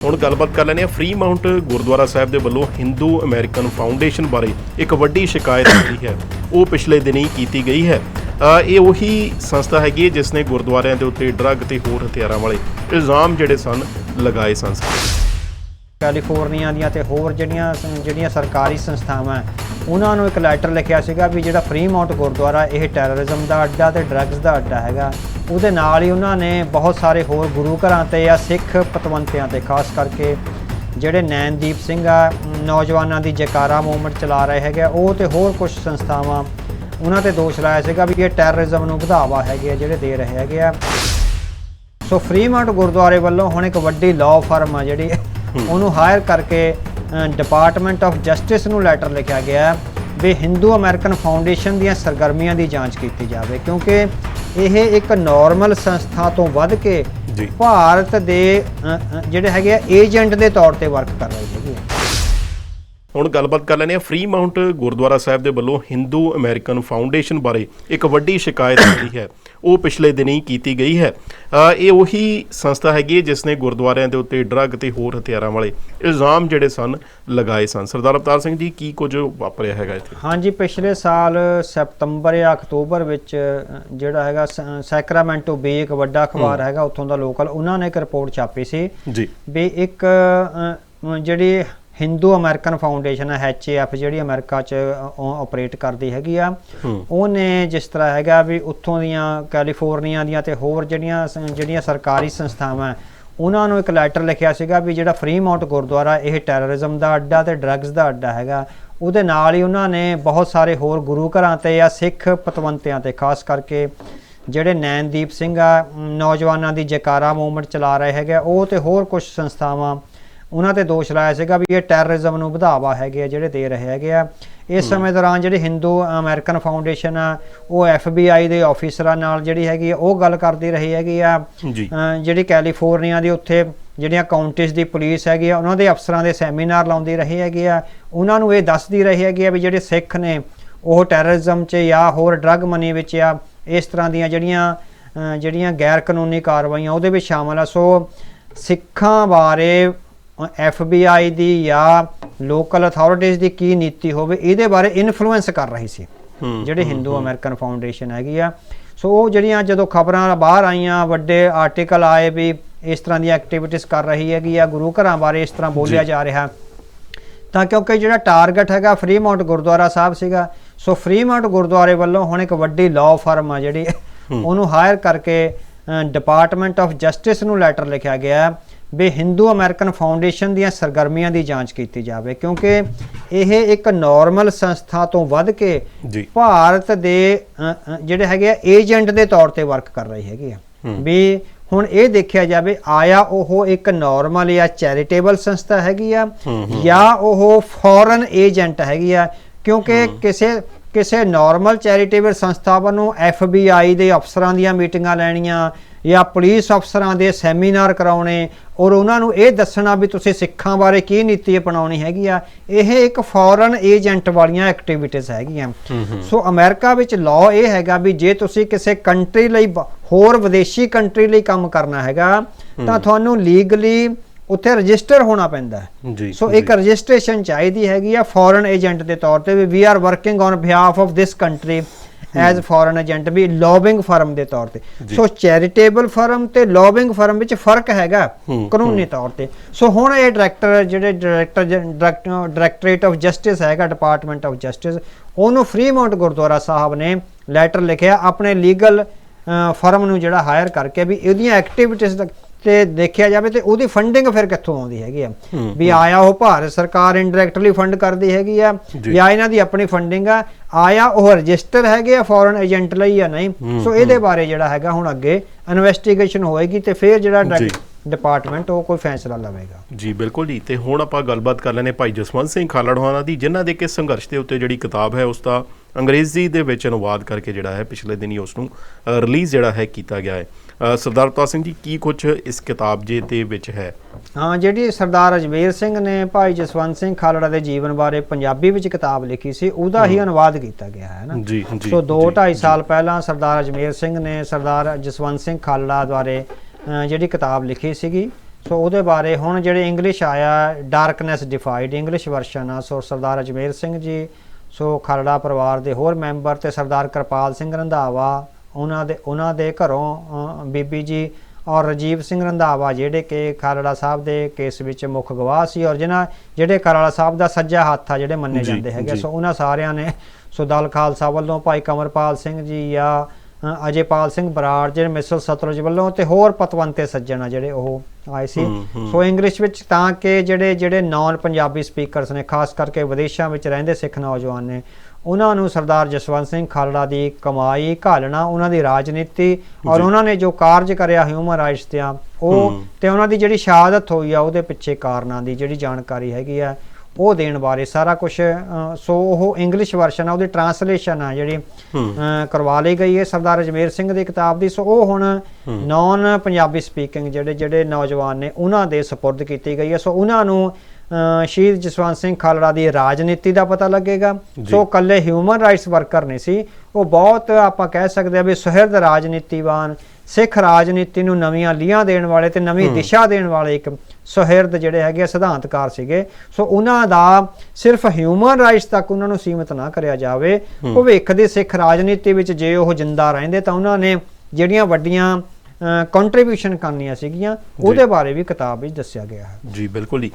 ਹੁਣ ਗੱਲਬਾਤ ਕਰ ਲੈਂਦੇ ਹਾਂ ਫ੍ਰੀ ਮਾਊਂਟ ਗੁਰਦੁਆਰਾ ਸਾਹਿਬ ਦੇ ਵੱਲੋਂ ਹਿੰਦੂ ਅਮਰੀਕਨ ਫਾਊਂਡੇਸ਼ਨ ਬਾਰੇ ਇੱਕ ਵੱਡੀ ਸ਼ਿਕਾਇਤ ਜਿਹੜੀ ਹੈ। ਉਹ ਪਿਛਲੇ ਦਿਨੀ ਕੀਤੀ ਗਈ ਹੈ। ਇਹ ਉਹੀ ਸੰਸਥਾ ਹੈਗੀ ਹੈ ਜਿਸ ਨੇ ਗੁਰਦੁਆਰਿਆਂ ਦੇ ਉੱਤੇ ਡਰੱਗ ਤੇ ਹੋਰ ਹਥਿਆਰਾਂ ਵਾਲੇ ਇਲਜ਼ਾਮ ਜਿਹੜੇ ਸਨ ਲਗਾਏ ਸਨ। ਕੈਲੀਫੋਰਨੀਆ ਦੀਆਂ ਤੇ ਹੋਰ ਜਿਹੜੀਆਂ ਜਿਹੜੀਆਂ ਸਰਕਾਰੀ ਸੰਸਥਾਵਾਂ ਉਹਨਾਂ ਨੂੰ ਇੱਕ ਲੈਟਰ ਲਿਖਿਆ ਸੀਗਾ ਵੀ ਜਿਹੜਾ ਫ੍ਰੀ ਮਾਊਂਟ ਗੁਰਦੁਆਰਾ ਇਹ ਟੈਰਰਿਜ਼ਮ ਦਾ ਅੱਡਾ ਤੇ ਡਰੱਗਸ ਦਾ ਅੱਡਾ ਹੈਗਾ। ਉਹਦੇ ਨਾਲ ਹੀ ਉਹਨਾਂ ਨੇ ਬਹੁਤ ਸਾਰੇ ਹੋਰ ਗੁਰੂ ਘਰਾਂ ਤੇ ਜਾਂ ਸਿੱਖ ਪਤਵੰਤਿਆਂ ਤੇ ਖਾਸ ਕਰਕੇ ਜਿਹੜੇ ਨੈਨਦੀਪ ਸਿੰਘ ਆ ਨੌਜਵਾਨਾਂ ਦੀ ਜੈਕਾਰਾ ਮੂਵਮੈਂਟ ਚਲਾ ਰਹੇ ਹੈਗੇ ਆ, ਉਹ ਤੇ ਹੋਰ ਕੁਝ ਸੰਸਥਾਵਾਂ ਉਹਨਾਂ ਤੇ ਦੋਸ਼ ਲਾਇਆ ਸੀਗਾ ਵੀ ਇਹ ਟੈਰਰਿਜ਼ਮ ਨੂੰ ਵਧਾਵਾ ਹੈਗੇ ਆ ਜਿਹੜੇ ਦੇ ਰਹੇ ਹੈਗੇ ਆ। ਸੋ ਫਰੀਮਾਊਂਟ ਗੁਰਦੁਆਰੇ ਵੱਲੋਂ ਹੁਣ ਇੱਕ ਵੱਡੀ ਲਾਅ ਫਰਮ ਆ ਜਿਹੜੀ ਉਹਨੂੰ ਹਾਇਰ ਕਰਕੇ ਡਿਪਾਰਟਮੈਂਟ ਆਫ ਜਸਟਿਸ ਨੂੰ ਲੈਟਰ ਲਿਖਿਆ ਗਿਆ ਵੀ ਹਿੰਦੂ ਅਮਰੀਕਨ ਫਾਊਂਡੇਸ਼ਨ ਦੀਆਂ ਸਰਗਰਮੀਆਂ ਦੀ ਜਾਂਚ ਕੀਤੀ ਜਾਵੇ ਕਿਉਂਕਿ ਇਹ ਇੱਕ ਨਾਰਮਲ ਸੰਸਥਾ ਤੋਂ ਵੱਧ ਕੇ ਭਾਰਤ ਦੇ ਜਿਹੜੇ ਹੈਗੇ ਏਜੰਟ ਦੇ ਤੌਰ ਤੇ ਵਰਕ ਕਰ ਰਹੇ ਹੈਗੇ ਹੁਣ ਗੱਲਬਾਤ ਕਰ ਲੈਂਦੇ ਹਾਂ ਫ੍ਰੀ ਮਾਊਂਟ ਗੁਰਦੁਆਰਾ ਸਾਹਿਬ ਦੇ ਵੱਲੋਂ ਹਿੰਦੂ ਅਮਰੀਕਨ ਫਾਊਂਡੇਸ਼ਨ ਬਾਰੇ ਇੱਕ ਵੱਡੀ ਸ਼ਿਕਾਇਤ ਜਿਹੜੀ ਹੈ। ਉਹ ਪਿਛਲੇ ਦਿਨੀ ਕੀਤੀ ਗਈ ਹੈ। ਇਹ ਉਹੀ ਸੰਸਥਾ ਹੈਗੀ ਹੈ ਜਿਸ ਨੇ ਗੁਰਦੁਆਰਿਆਂ ਦੇ ਉੱਤੇ ਡਰੱਗ ਤੇ ਹੋਰ ਹਥਿਆਰਾਂ ਵਾਲੇ ਇਲਜ਼ਾਮ ਜਿਹੜੇ ਸਨ ਲਗਾਏ ਸਨ। ਸਰਦਾਰ ਅਵਤਾਰ ਸਿੰਘ ਜੀ ਕੀ ਕੁਝ ਵਾਪਰਿਆ ਹੈਗਾ ਇੱਥੇ? ਹਾਂਜੀ ਪਿਛਲੇ ਸਾਲ ਸਤੰਬਰ ਜਾਂ ਅਕਤੂਬਰ ਵਿੱਚ ਜਿਹੜਾ ਹੈਗਾ ਸੈਕਰਾਮੈਂਟੋ ਬੇ ਇੱਕ ਵੱਡਾ ਅਖਬਾਰ ਹੈਗਾ ਉੱਥੋਂ ਦਾ ਲੋਕਲ ਉਹਨਾਂ ਨੇ ਇੱਕ ਰਿਪੋਰਟ ਛਾਪੀ ਸੀ ਜੀ। ਵੀ ਇੱਕ ਜਿਹੜੀ ਹਿੰਦੂ ਅਮਰੀਕਨ ਫਾਊਂਡੇਸ਼ਨ ਹੈ ਐਫ ਜਿਹੜੀ ਅਮਰੀਕਾ 'ਚ ਆਪਰੇਟ ਕਰਦੀ ਹੈਗੀ ਆ। ਉਹਨੇ ਜਿਸ ਤਰ੍ਹਾਂ ਹੈਗਾ ਵੀ ਉੱਥੋਂ ਦੀਆਂ ਕੈਲੀਫੋਰਨੀਆ ਦੀਆਂ ਤੇ ਹੋਰ ਜਿਹੜੀਆਂ ਜਿਹੜੀਆਂ ਸਰਕਾਰੀ ਸੰਸਥਾਵਾਂ ਉਹਨਾਂ ਨੂੰ ਇੱਕ ਲੈਟਰ ਲਿਖਿਆ ਸੀਗਾ ਵੀ ਜਿਹੜਾ ਫ੍ਰੀ ਮਾਊਂਟ ਗੁਰਦੁਆਰਾ ਇਹ ਟੈਰਰਿਜ਼ਮ ਦਾ ਅੱਡਾ ਤੇ ਡਰੱਗਸ ਦਾ ਅੱਡਾ ਹੈਗਾ। ਉਹਦੇ ਨਾਲ ਹੀ ਉਹਨਾਂ ਨੇ ਬਹੁਤ ਸਾਰੇ ਹੋਰ ਗੁਰੂ ਘਰਾਂ ਤੇ ਜਾਂ ਸਿੱਖ ਪਤਵੰਤਿਆਂ ਤੇ ਖਾਸ ਕਰਕੇ ਜਿਹੜੇ ਨੈਨਦੀਪ ਸਿੰਘ ਆ ਨੌਜਵਾਨਾਂ ਦੀ ਜੈਕਾਰਾ ਮੂਵਮੈਂਟ ਚਲਾ ਰਹੇ ਹੈਗੇ ਉਹ ਤੇ ਹੋਰ ਕੁਝ ਸੰਸਥਾਵਾਂ ਉਹਨਾਂ ਤੇ ਦੋਸ਼ ਲਾਇਆ ਸੀਗਾ ਵੀ ਇਹ ਟੈਰਰਿਜ਼ਮ ਨੂੰ ਵਧਾਵਾ ਹੈਗੇ ਆ ਜਿਹੜੇ ਦੇ ਰਹੇ ਹੈਗੇ ਆ। ਇਸ ਸਮੇਂ ਦੌਰਾਨ ਜਿਹੜੀ ਹਿੰਦੂ ਅਮਰੀਕਨ ਫਾਊਂਡੇਸ਼ਨ ਆ ਉਹ FBI ਦੇ ਆਫੀਸਰਾਂ ਨਾਲ ਜਿਹੜੀ ਹੈਗੀ ਉਹ ਗੱਲ ਕਰਦੀ ਰਹੀ ਹੈਗੀ ਆ। ਜਿਹੜੀ ਕੈਲੀਫੋਰਨੀਆ ਦੀ ਉੱਥੇ ਜਿਹੜੀਆਂ ਕਾਉਂਟੀਜ਼ ਦੀ ਪੁਲਿਸ ਹੈਗੀ ਆ ਉਹਨਾਂ ਦੇ ਅਫਸਰਾਂ ਦੇ ਸੈਮੀਨਾਰ ਲਾਉਂਦੀ ਰਹੀ ਹੈਗੀ ਆ। ਉਹਨਾਂ ਨੂੰ ਇਹ ਦੱਸਦੀ ਰਹੀ ਹੈਗੀ ਆ ਵੀ ਜਿਹੜੇ ਸਿੱਖ ਨੇ ਉਹ ਟੈਰਰਿਜ਼ਮ 'ਚ ਜਾਂ ਹੋਰ ਡਰੱਗ ਮਨੀ ਵਿੱਚ ਆ ਇਸ ਤਰ੍ਹਾਂ ਦੀਆਂ ਜਿਹੜੀਆਂ ਜਿਹੜੀਆਂ ਗੈਰ ਕਾਨੂੰਨੀ ਕਾਰਵਾਈਆਂ ਉਹਦੇ ਵਿੱਚ ਸ਼ਾਮਲ ਆ। ਸੋ ਸਿੱਖਾਂ ਬਾਰੇ FBI ਦੀ ਜਾਂ ਲੋਕਲ ਅਥਾਰਟੀਜ਼ ਦੀ ਕੀ ਨੀਤੀ ਹੋਵੇ ਇਹਦੇ ਬਾਰੇ ਇਨਫਲੂਐਂਸ ਕਰ ਰਹੀ ਸੀ। ਜਿਹੜੇ ਹਿੰਦੂ ਅਮਰੀਕਨ ਫਾਊਂਡੇਸ਼ਨ ਹੈਗੀ ਆ। ਸੋ ਉਹ ਜਿਹੜੀਆਂ ਜਦੋਂ ਖਬਰਾਂ ਬਾਹਰ ਆਈਆਂ ਵੱਡੇ ਆਰਟੀਕਲ ਆਏ ਵੀ ਇਸ ਤਰ੍ਹਾਂ ਦੀਆਂ ਐਕਟੀਵਿਟੀਜ਼ ਕਰ ਰਹੀ ਹੈਗੀ ਆ ਗੁਰੂ ਘਰਾਂ ਬਾਰੇ ਇਸ ਤਰ੍ਹਾਂ ਬੋਲਿਆ ਜੀ। ਰਿਹਾ। ਤਾਂ ਕਿਉਂਕਿ ਜਿਹੜਾ ਟਾਰਗੇਟ ਹੈਗਾ ਫ੍ਰੀ ਮਾਊਂਟ ਗੁਰਦੁਆਰਾ ਸਾਹਿਬ ਸੀਗਾ ਸੋ ਫ੍ਰੀ ਮਾਊਂਟ ਗੁਰਦੁਆਰੇ ਵੱਲੋਂ ਹੁਣ ਇੱਕ ਵੱਡੀ ਲਾਅ ਫਰਮ ਆ ਜਿਹੜੀ ਉਹਨੂੰ ਹਾਇਰ ਕਰਕੇ ਡਿਪਾਰਟਮੈਂਟ ਆਫ ਜਸਟਿਸ ਨੂੰ ਲੈਟਰ ਲਿਖਿਆ ਗਿਆ। ਹੈ ਵੀ ਹਿੰਦੂ ਅਮਰੀਕਨ ਫਾਊਂਡੇਸ਼ਨ ਦੀਆਂ ਸਰਗਰਮੀਆਂ ਦੀ ਜਾਂਚ ਕੀਤੀ ਜਾਵੇ ਕਿਉਂਕਿ ਇਹ ਇੱਕ ਨਾਰਮਲ ਸੰਸਥਾ ਤੋਂ ਵੱਧ ਕੇ ਭਾਰਤ ਦੇ ਜਿਹੜੇ ਹੈਗੇ ਆ ਏਜੰਟ ਦੇ ਤੌਰ ਤੇ ਵਰਕ ਕਰ ਰਹੀ ਹੈਗੀ ਆ। ਵੀ ਹੁਣ ਇਹ ਦੇਖਿਆ ਜਾਵੇ ਆਇਆ ਉਹ ਇੱਕ ਨਾਰਮਲ ਜਾਂ ਚੈਰੀਟੇਬਲ ਸੰਸਥਾ ਹੈਗੀ ਆ। ਜਾਂ ਉਹ ਫੋਰਨ ਏਜੰਟ ਹੈਗੀ ਆ ਕਿਉਂਕਿ ਕਿਸੇ ਕਿਸੇ ਨਾਰਮਲ ਚੈਰੀਟੇਬਲ ਸੰਸਥਾਵਾਂ ਨੂੰ FBI ਦੇ ਅਫਸਰਾਂ ਦੀਆਂ ਮੀਟਿੰਗਾਂ ਲੈਣੀਆਂ ਜਾਂ ਪੁਲਿਸ ਅਫਸਰਾਂ ਦੇ ਸੈਮੀਨਾਰ ਕਰਾਉਣੇ ਔਰ ਉਹਨਾਂ ਨੂੰ ਇਹ ਦੱਸਣਾ ਵੀ ਤੁਸੀਂ ਸਿੱਖਾਂ ਬਾਰੇ ਕੀ ਨੀਤੀ ਅਪਣਾਉਣੀ ਹੈਗੀ ਆ। ਇਹ ਇੱਕ ਫੋਰਨ ਏਜੰਟ ਵਾਲੀਆਂ ਐਕਟੀਵਿਟੀਜ਼ ਹੈਗੀਆਂ। ਸੋ ਅਮਰੀਕਾ ਵਿੱਚ ਲਾਅ ਇਹ ਹੈਗਾ ਵੀ ਜੇ ਤੁਸੀਂ ਕਿਸੇ ਕੰਟਰੀ ਲਈ ਹੋਰ ਵਿਦੇਸ਼ੀ ਕੰਟਰੀ ਲਈ ਕੰਮ ਕਰਨਾ ਹੈਗਾ ਤਾਂ ਤੁਹਾਨੂੰ ਲੀਗਲੀ ਉੱਥੇ ਰਜਿਸਟਰ ਹੋਣਾ ਪੈਂਦਾ ਹੈ। ਸੋ। ਇੱਕ ਰਜਿਸਟ੍ਰੇਸ਼ਨ ਚਾਹੀਦੀ ਹੈਗੀ ਆ ਫੋਰਨ ਏਜੰਟ ਦੇ ਤੌਰ ਤੇ ਵੀ we are working on behalf of this country as foreign agent we lobbying firm ਦੇ ਤੌਰ ਤੇ। ਸੋ ਚੈਰੀਟੇਬਲ ਫਰਮ ਤੇ ਲੌਬਿੰਗ ਫਰਮ ਵਿੱਚ ਫ਼ਰਕ ਹੈਗਾ ਕਾਨੂੰਨੀ ਤੌਰ ਤੇ। ਸੋ ਹੁਣ ਇਹ ਡਾਇਰੈਕਟਰ ਜਿਹੜੇ ਡਾਇਰੈਕਟਰ ਡਾਇਰੈਕਟਰੇਟ ਆਫ ਜਸਟਿਸ ਹੈਗਾ ਡਿਪਾਰਟਮੈਂਟ ਆਫ ਜਸਟਿਸ ਉਹਨੂੰ ਫ੍ਰੀ ਮਾਊਂਟ ਗੁਰਦੁਆਰਾ ਸਾਹਿਬ ਨੇ ਲੈਟਰ ਲਿਖਿਆ ਆਪਣੇ ਲੀਗਲ ਫਰਮ ਨੂੰ ਜਿਹੜਾ ਹਾਇਰ ਕਰਕੇ ਵੀ ਇਹਦੀਆਂ ਐਕਟੀਵਿਟੀਜ਼ ਤੇ ਦੇਖਿਆ ਜਾਵੇ ਤੇ ਉਹਦੀ ਫੰਡਿੰਗ ਫਿਰ ਕਿੱਥੋਂ ਆਉਂਦੀ ਹੈਗੀ ਆ? ਵੀ ਆਇਆ ਉਹ ਭਾਰਤ ਸਰਕਾਰ ਇਨਡਾਇਰੈਕਟਲੀ ਫੰਡ ਕਰਦੀ ਹੈਗੀ ਆ ਜੀ। ਇਹਨਾਂ ਦੀ ਆਪਣੀ ਫੰਡਿੰਗ ਆ ਆਇਆ ਉਹ ਰਜਿਸਟਰ ਹੈਗੇ ਆ ਫੋਰਨ ਏਜੰਟ ਲਈ ਜਾਂ ਨਹੀਂ? ਸੋ ਇਹਦੇ ਬਾਰੇ ਜਿਹੜਾ ਹੈਗਾ ਹੁਣ ਅੱਗੇ ਇਨਵੈਸਟੀਗੇਸ਼ਨ ਹੋਏਗੀ ਤੇ ਫਿਰ ਜਿਹੜਾ। ਡਿਪਾਰਟਮੈਂਟ ਉਹ ਕੋਈ ਫੈਸਲਾ ਲਵੇਗਾ। ਜੀ ਬਿਲਕੁਲ ਜੀ। ਤੇ ਹੁਣ ਆਪਾਂ ਗੱਲਬਾਤ ਕਰ ਲੈਨੇ ਭਾਈ ਜਸਵੰਤ ਸਿੰਘ ਖਾਲੜਵਾਨਾ ਦੀ ਜਿਨ੍ਹਾਂ ਦੇ ਕਿ ਸੰਘਰਸ਼ ਦੇ ਉੱਤੇ ਜਿਹੜੀ ਕਿਤਾਬ ਹੈ ਉਸ ਦਾ ਅੰਗਰੇਜ਼ੀ ਦੇ ਵਿੱਚ ਅਨੁਵਾਦ ਕਰਕੇ ਜਿਹੜਾ ਹੈ ਪਿਛਲੇ ਦਿਨੀ ਉਸ ਨੂੰ ਰਿਲੀਜ਼ ਜਿਹੜਾ ਹੈ ਕੀਤਾ ਗਿਆ ਹੈ। ਸਰਦਾਰ ਅਵਤਾਰ ਸਿੰਘ ਜੀ ਕੀ ਕੁਝ ਇਸ ਕਿਤਾਬ ਜੇ ਦੇ ਵਿੱਚ ਹੈ? ਹਾਂ ਜਿਹੜੀ ਸਰਦਾਰ ਅਜਮੇਰ ਸਿੰਘ ਨੇ ਭਾਈ ਜਸਵੰਤ ਸਿੰਘ ਖਾਲੜਾ ਦੇ ਜੀਵਨ ਬਾਰੇ ਪੰਜਾਬੀ ਵਿੱਚ ਕਿਤਾਬ ਲਿਖੀ ਸੀ ਉਹਦਾ ਹੀ ਅਨੁਵਾਦ ਕੀਤਾ ਗਿਆ ਹੈ ਨਾ। ਜੀ ਜੀ ਸੋ 2 ਜੀ, 2.5 ਸਾਲ ਪਹਿਲਾਂ ਸਰਦਾਰ ਅਜਮੇਰ ਸਿੰਘ ਨੇ ਸਰਦਾਰ ਜਸਵੰਤ ਸਿੰਘ ਖਾਲੜਾ ਦੁਆਰੇ ਜਿਹੜੀ ਕਿਤਾਬ ਲਿਖੀ ਸੀਗੀ। ਸੋ ਉਹਦੇ ਬਾਰੇ ਹੁਣ ਜਿਹੜੇ ਇੰਗਲਿਸ਼ ਆਇਆ ਡਾਰਕਨੈਸ ਡਿਫਾਈਡ ਇੰਗਲਿਸ਼ ਵਰਸ਼ਨ ਆ ਸੋ ਸਰਦਾਰ ਅਜਮੇਰ ਸਿੰਘ ਜੀ ਸੋ ਖਰੜਾ ਪਰਿਵਾਰ ਦੇ ਹੋਰ ਮੈਂਬਰ ਤੇ ਸਰਦਾਰ ਕਿਰਪਾਲ ਸਿੰਘ ਰੰਧਾਵਾ ਉਹਨਾਂ ਦੇ ਉਹਨਾਂ ਦੇ ਘਰੋਂ ਬੀਬੀ ਜੀ ਔਰ ਰਜੀਵ ਸਿੰਘ ਰੰਧਾਵਾ ਜਿਹੜੇ ਕਿ ਖਾਲੜਾ ਸਾਹਿਬ ਦੇ ਕੇਸ ਵਿੱਚ ਮੁੱਖ ਗਵਾਹ ਸੀ ਔਰ ਜਿਨ੍ਹਾਂ ਜਿਹੜੇ ਖਾਲੜਾ ਸਾਹਿਬ ਦਾ ਸੱਜਾ ਹੱਥ ਆ ਜਿਹੜੇ ਮੰਨੇ ਜਾਂਦੇ ਹੈਗੇ। ਸੋ ਉਹਨਾਂ ਸਾਰਿਆਂ ਨੇ ਸੋ ਦਲ ਖਾਲਸਾ ਵੱਲੋਂ ਭਾਈ ਕਮਰਪਾਲ ਸਿੰਘ ਜੀ ਜਾਂ ਅ, ਅਜੇਪਾਲ ਸਿੰਘ ਬਰਾੜ ਜਿਹੜੇ ਮਿਸਲ ਸਤਲੁਜ ਵੱਲੋਂ ਤੇ ਹੋਰ ਪਤਵੰਤੇ ਸੱਜਣ ਆ ਜਿਹੜੇ ਉਹ ਆਏ ਸੀ। ਸੋ ਇੰਗਲਿਸ਼ ਵਿੱਚ ਤਾਂ ਕਿ ਜਿਹੜੇ ਜਿਹੜੇ ਨਾਨ ਪੰਜਾਬੀ ਸਪੀਕਰਸ ਨੇ ਖਾਸ ਕਰਕੇ ਵਿਦੇਸ਼ਾਂ ਵਿੱਚ ਰਹਿੰਦੇ ਸਿੱਖ ਨੌਜਵਾਨ ਨੇ ਉਹਨਾਂ ਨੂੰ ਸਰਦਾਰ ਜਸਵੰਤ ਸਿੰਘ ਖਾਲੜਾ ਦੀ ਕਮਾਈ ਘਾਲਣਾ ਉਹਨਾਂ ਦੀ ਰਾਜਨੀਤੀ ਔਰ। ਉਹਨਾਂ ਨੇ ਜੋ ਕਾਰਜ ਕਰਿਆ ਹਿਊਮਨ ਰਾਈਟਸ ਤੇ ਆ ਉਹ। ਤੇ ਉਹਨਾਂ ਦੀ ਜਿਹੜੀ ਸ਼ਹਾਦਤ ਹੋਈ ਆ ਉਹਦੇ ਪਿੱਛੇ ਕਾਰਨਾਂ ਦੀ ਜਿਹੜੀ ਜਾਣਕਾਰੀ ਹੈਗੀ ਆ ਉਹ ਦੇਣ ਬਾਰੇ ਸਾਰਾ ਕੁਝ ਸੋ ਉਹ ਇੰਗਲਿਸ਼ ਵਰਸ਼ਨ ਆ ਉਹਦੀ ਟਰਾਂਸਲੇਸ਼ਨ ਆ ਜਿਹੜੀ ਕਰਵਾ ਲਈ ਗਈ ਹੈ ਸਰਦਾਰ ਅਜਮੇਰ ਸਿੰਘ ਦੀ ਕਿਤਾਬ ਦੀ ਸੋ ਉਹ ਹੁਣ। ਨਾਨ ਪੰਜਾਬੀ ਸਪੀਕਿੰਗ ਜਿਹੜੇ ਜਿਹੜੇ ਨੌਜਵਾਨ ਨੇ ਉਹਨਾਂ ਦੇ ਸਪੁਰਦ ਕੀਤੀ ਗਈ ਹੈ ਸੋ ਉਹਨਾਂ ਨੂੰ ਸ਼ਹੀਦ ਜਸਵੰਤ ਸਿੰਘ ਖਾਲੜਾ ਦੀ ਰਾਜਨੀਤੀ ਦਾ ਪਤਾ ਲੱਗੇਗਾ। ਸੋ ਕੱਲੇ ਹਿਊਮਨ ਰਾਈਟਸ ਵਰਕਰ ਨਹੀਂ ਸੀ। ਉਹ ਬਹੁਤ ਆਪਾਂ ਕਹਿ ਸਕਦੇ ਆ ਵੀ ਸੁਹਿਰਦ ਰਾਜਨੀਤੀਵਾਨ ਸਿੱਖ ਰਾਜਨੀਤੀ ਨੂੰ ਨਵੀਆਂ ਲੀਹਾਂ ਦੇਣ ਵਾਲੇ ਤੇ ਨਵੀਂ। ਦਿਸ਼ਾ ਦੇਣ ਵਾਲੇ ਇੱਕ ਸੁਹਿਰਦ ਜਿਹੜੇ ਹੈਗੇ ਆ, ਸਿਧਾਂਤਕਾਰ ਸੀਗੇ। ਸੋ ਉਹਨਾਂ ਦਾ ਸਿਰਫ ਹਿਊਮਨ ਰਾਈਟਸ ਤੱਕ ਉਹਨਾਂ ਨੂੰ ਸੀਮਿਤ ਨਾ ਕਰਿਆ ਜਾਵੇ। ਭਵਿੱਖ ਦੀ ਸਿੱਖ ਰਾਜਨੀਤੀ ਵਿੱਚ ਜੇ ਉਹ ਜਿੰਦਾ ਰਹਿੰਦੇ ਤਾਂ ਉਹਨਾਂ ਨੇ ਜਿਹੜੀਆਂ ਵੱਡੀਆਂ ਕੰਟਰੀਬਿਊਸ਼ਨ ਕਰਨੀਆਂ ਸੀਗੀਆਂ ਉਹਦੇ ਬਾਰੇ ਵੀ ਕਿਤਾਬ ਵਿੱਚ ਦੱਸਿਆ ਗਿਆ ਹੈ। ਜੀ ਬਿਲਕੁਲ ਜੀ।